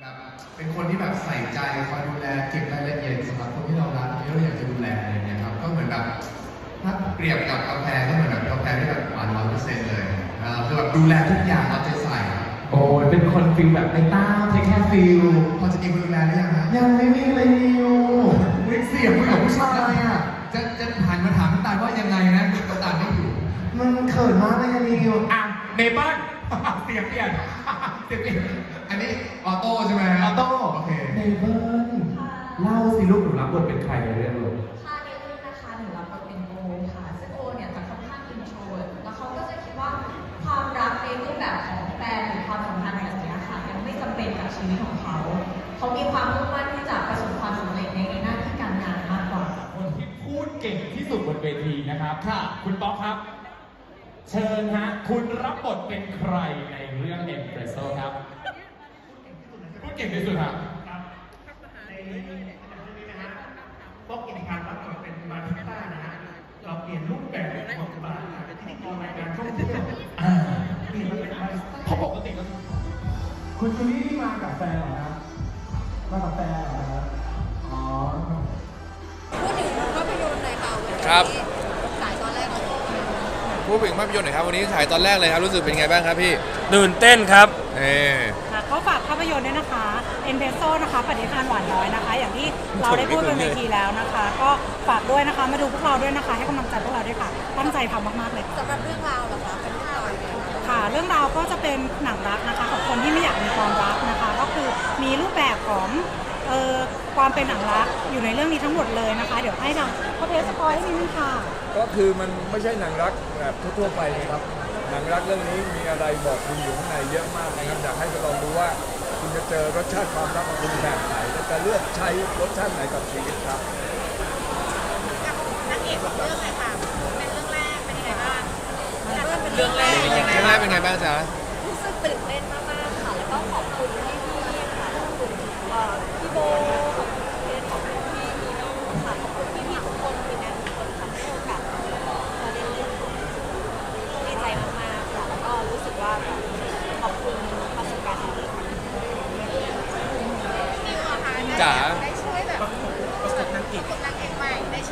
แบบเป็นคนที่แบบใส่ใจคอยดูแลเก็บรายละเอียดสำหรับคนที่เรารักที่เราอยากจะดูแลอะไรอย่างเงี้ยครับก็เหมือนแบบถ้าเปรียบกับกาแฟก็เหมือนแบบกาแฟที่แบบหวานร้อยเปอร์เซ็นต์เลยอ่าคือแบบดูแลทุกอย่างเอาใจใส่ โอ้ยเป็นคนฟิลแบบไม่ต้าเทคแค่ฟิลพอจะมีคนดูแลหรือยังฮะยังไม่มีเลยนิวอุ๊ยเสียงคุยกับผู้ชายอะจะจะหันมาถามน้ำตาลว่ายังไงนะน้ำตาลไม่อยู่มันเขินมากเลยอะนิวอะเมเปิ้ล เสียงเปลี่ยนเสียงเปลี่ยนอันนี้ออโต้ใช่ไหมอฮะอโต้โอเคเมเปิ้ลเล่าสิลูกหนูรับบทเป็นใครในเรื่องลูกค่ะในเรื่องนะคะหนูรับบทเป็นโบค่ะซึ่งโบเนี่ยจะค่อนข้างอินโทรเวิร์ตแล้วเขาก็จะคิดว่าความรักในรูปแบบของแฟนหรือความสัมพันธ์แบบเนี้ยค่ะยังไม่จำเป็นกับชีวิตของเขาเขามีความมุ่งมั่นที่จะประสบความสำเร็จในหน้าที่การงานมากกว่าคนที่พูดเก่งที่สุดบนเวทีนะครับค่ะคุณป๊อกครับ เชิญฮะ คุณรับบทเป็นใครในเรื่องเอ็มเ e รสโซครับพูดเก่งที่สุดครับในเรื่องนี้นะฮะพวกกิจการรับบทเป็นบาร์เทนต้านะฮะเราเปลี่ยนรูปแบบของบาร์เป็นพิธีกรรายการท่องเที่ยวอ่าเปลี่ยนมาเป็นบาริสต้าเพราะปกติก็คุณจูลี่มากับแฟนเหรอครับมากับแฟนเหรอครับอ๋อพูดถึงภาพยนตร์หน่อยค่ะวันนี้ พูดถึงภาพยนตร์หน่อยครับวันนี้ฉายตอนแรกเลยครับรู้สึกเป็นไงบ้างครับพี่ตื่นเต้นครับเอ่ค่ะก็ฝากภาพยนตร์ด้วยนะคะเอ็นเพโซนะคะปฏิทานหวานน้อยนะคะ อย่างที่เราได้พูดบนเวทีแล้วนะคะ ก็ฝากด้วยนะคะมาดูพวกเราด้วยนะคะ ให้กำลังใจพวกเราด้วยค่ะ ตั้งใจทำมากๆเลยสำหรับเรื่องราวเหรอคะเป็นเรื่องราวยังไงคะค่ะ เรื่องราวก็จะเป็นหนังรักนะคะของคนที่ไม่อยากมีความรักนะคะ ก็คือมีรูปแบบของ เอ่อความเป็นหนังรักอยู่ในเรื่องนี้ทั้งหมดเลยนะคะ เดี๋ยวให้ทางพ่อเพชรสปอยให้นิดนึงค่ะ ก็คือมันไม่ใช่หนังรักแบบทั่วๆไปนะครับ หนังรักเรื่องนี้มีอะไรบอกคุณอยู่ข้างในเยอะมากนะครับอยากให้ไปลองดูว่าคุณจะเจอรสชาติความรักของคุณแบบไหนและจะเลือกใช้รสชาติไหนกับชีวิตครับ นางเอกของเรื่องเลยค่ะ เป็นเรื่องแรกเป็นยังไงบ้างเรื่องแรกเป็นยังไงเรื่องแรกเป็นไงบ้างจ๊ะ รู้สึกตื่นเต้นมากๆค่ะ แล้วก็ขอบคุณพี่ๆค่ะขอบคุณเอ่อพี่โบขอบคุณเพชรขอบคุณพี่นีโน่ค่ะขอบคุณพี่ๆทุกคนทีมงานทุกคนค่ะให้โอกาสเรามาเล่นเรื่องนี้ดีใจมากๆค่ะแล้วก็รู้สึกว่าแบบขอบคุณประสบการณ์ดีๆค่ะ จ๋า ได้ช่วยแบบประกบนางเอกนางเอ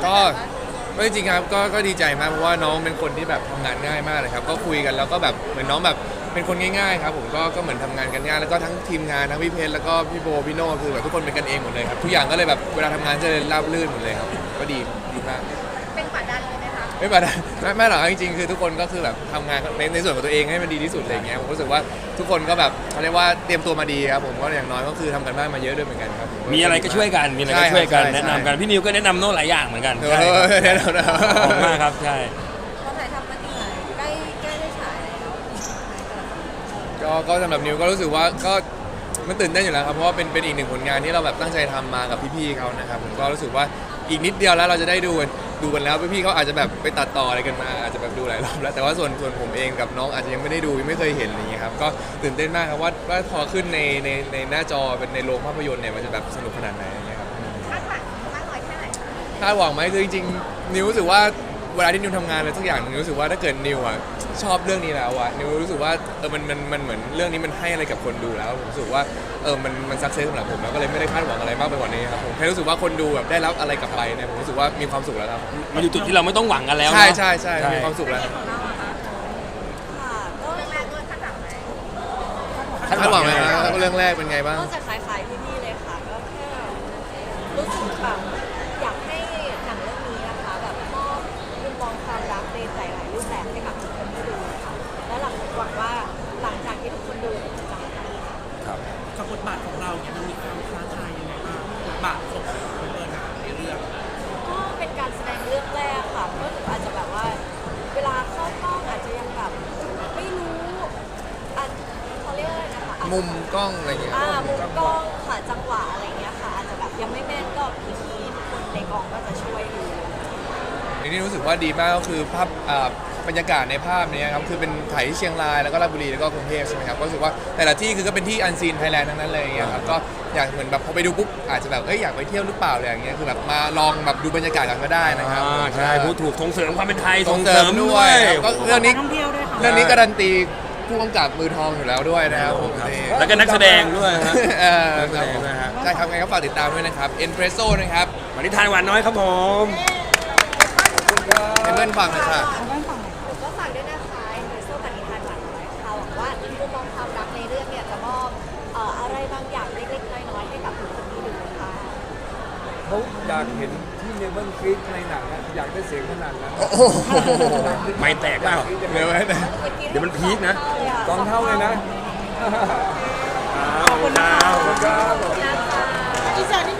กใหม่ได้ช่วยก็แบบว่าก็จริงๆครับก็ก็ดีใจมากเพราะว่าน้องเป็นคนที่แบบทำงานง่ายมากเลยครับ ก็คุยกันแล้วก็แบบเหมือนน้องแบบเป็นคนง่ายๆครับผมก็ก็เหมือนทำงานกันง่ายแล้วก็ทั้งทีมงานทั้งพี่เพชรแล้วก็พี่โบพี่โน่คือแบบทุกคนเป็นกันเองหมดเลยครับทุกอย่างก็เลยแบบเวลาทำงานจะราบรื่นหมดเลยครับ ก็ดีดีมาก ไหมคะไม่เป็นไรไม่ไม่หรอกจริงๆคือทุกคนก็คือแบบทำงานในในส่วนของตัวเองให้มันดีที่สุดอะไรอย่างเงี้ยผมรู้สึกว่าทุกคนก็แบบเขาเรียกว่าเตรียมตัวมาดีครับผมก็อย่างน้อยก็คือทำกันบ้านมาเยอะด้วยเหมือนกันครับผ มีอะไรก็ช่วยกัน มีอะไรก็ช่วยกันแนะนำกัน พี่นิวก็แนะนำโน้ตหลายอย่างเหมือนกัน เอใช่ครับอแน่นอนนะ ขอบคุณมากครับ ใช่ ตอนถ่ายทำมาเหนื่อยใกล้ใกล้ได้ฉายแล้วก็ก็สำหรับนิวก็รู้สึกว่าก็มันตื่นเต้นอยู่แล้วครับเพราะว่าเป็นเป็นอีกหนึ่งผลงานที่เราแบบตั้งใจทำมากับพี่ๆเขานะครับผมก็รู้สึกว่า อีกนิดเดียวแล้วเราจะได้ดูกันดูกันแล้วพี่ๆเขาอาจจะแบบไปตัดต่ออะไรกันมาอาจจะแบบดูหลายรอบแล้วแต่ว่าส่วนส่วนผมเองกับน้องอาจจะยังไม่ได้ดูยังไม่เคยเห็นอะไรอย่างเงี้ยครับก็ตื่นเต้นมากครับว่าว่าพอขึ้นในในในหน้าจอเป็นในโรงภาพยนตร์เนี่ยมันจะแบบสนุกขนาดไหนอย่างเงี้ยครับคาดหวังมากน้อยแค่ไหนคะ คาดหวังไหมคือจริงๆนิวรู้สึกว่า เวลาที่นิวทำงานอะไรทุกอย่างนิวรู้สึกว่าถ้าเกิดนิวอะชอบเรื่องนี้แล้วอะนิวรู้สึกว่าเออมันมันมันเหมือนเรื่องนี้มันให้อะไรกับคนดูแล้วผมรู้สึกว่าเออมันมันสักเซสสำหรับผมแล้วก็เลยไม่ได้คาดหวังอะไรมากไปกว่านี้ครับผมแค่รู้สึกว่าคนดูแบบได้รับอะไรกลับไปเนี่ยผมรู้สึกว่ามีความสุขแล้วครับมันอยู่จุดที่เราไม่ต้องหวังกันแล้วใช่เนาะใช่ใช่มีความสุขแล้วของเราอะคะค่ะก็เรื่องแรกด้วยคาดหวังไหมคาดหวังไหมครับเรื่องแรกเป็นไงบ้าง ก็จะค เราเนี่ยมันมีความท้าทายยังไงบ้างบทบาทของเบิร์นในเรื่องก็เป็นการแสดงเรื่องแรกค่ะก็อาจจะแบบว่า เวลาเข้ากล้องอาจจะยังแบบไม่รู้อะเขาเรียกว่าอะไรนะคะอาจจะมุมกล้องอะไรเงี้ยอ่ามุมกล้องค่ะจังหวะอะไรเงี้ยค่ะ อาจจะแบบยังไม่แม่นก็พี่ๆทุกคนในกองก็จะช่วยดูอันนี้รู้สึกว่าดีมากก็คือภาพอ่า บรรยากาศในภาพเนี้ยครับคือเป็นถ่ายที่เชียงรายแล้วก็ราชบุรีแล้วก็กรุงเทพใช่ไหมครับก็รู้สึกว่าแต่ละที่คือก็เป็นที่อันซีนไทยแลนด์ทั้งนั้นเลยอย่างเงี้ยครับก็อยากเหมือนแบบพอไปดูปุ๊บอาจจะแบบเอ้ยอยากไปเที่ยวหรือเปล่าอะไรอย่างเงี้ยคือแบบมาลองแบบดูบรรยากาศกันก็ได้นะครับใช่พูดถูกส่งเสริมความเป็นไทยส่งเสริมด้วยก็เรื่องนี้เรื่องนี้การันตีผู้กำกับมือทองอยู่แล้วด้วยนะครับผมแล้วก็นักแสดงด้วยฮะ เออครับนะใช่ครับไงก็ฝากติดตามด้วยนะครับเอ็นเ e รสโซนะครับมันนี้ทานหวานน้อยครับผม เอ็นเบิร์นฟังนะค่ะ อยากเห็นที่เลเวลกรีดในหนังอะอยากได้เสียงขนาดนั้นไม่แตกเปล่าเดี๋ยวไว้เดี๋ยวมันพีคนะสองเท่าเลยนะขอบคุณมากขอบคุณครับ อีสานนิด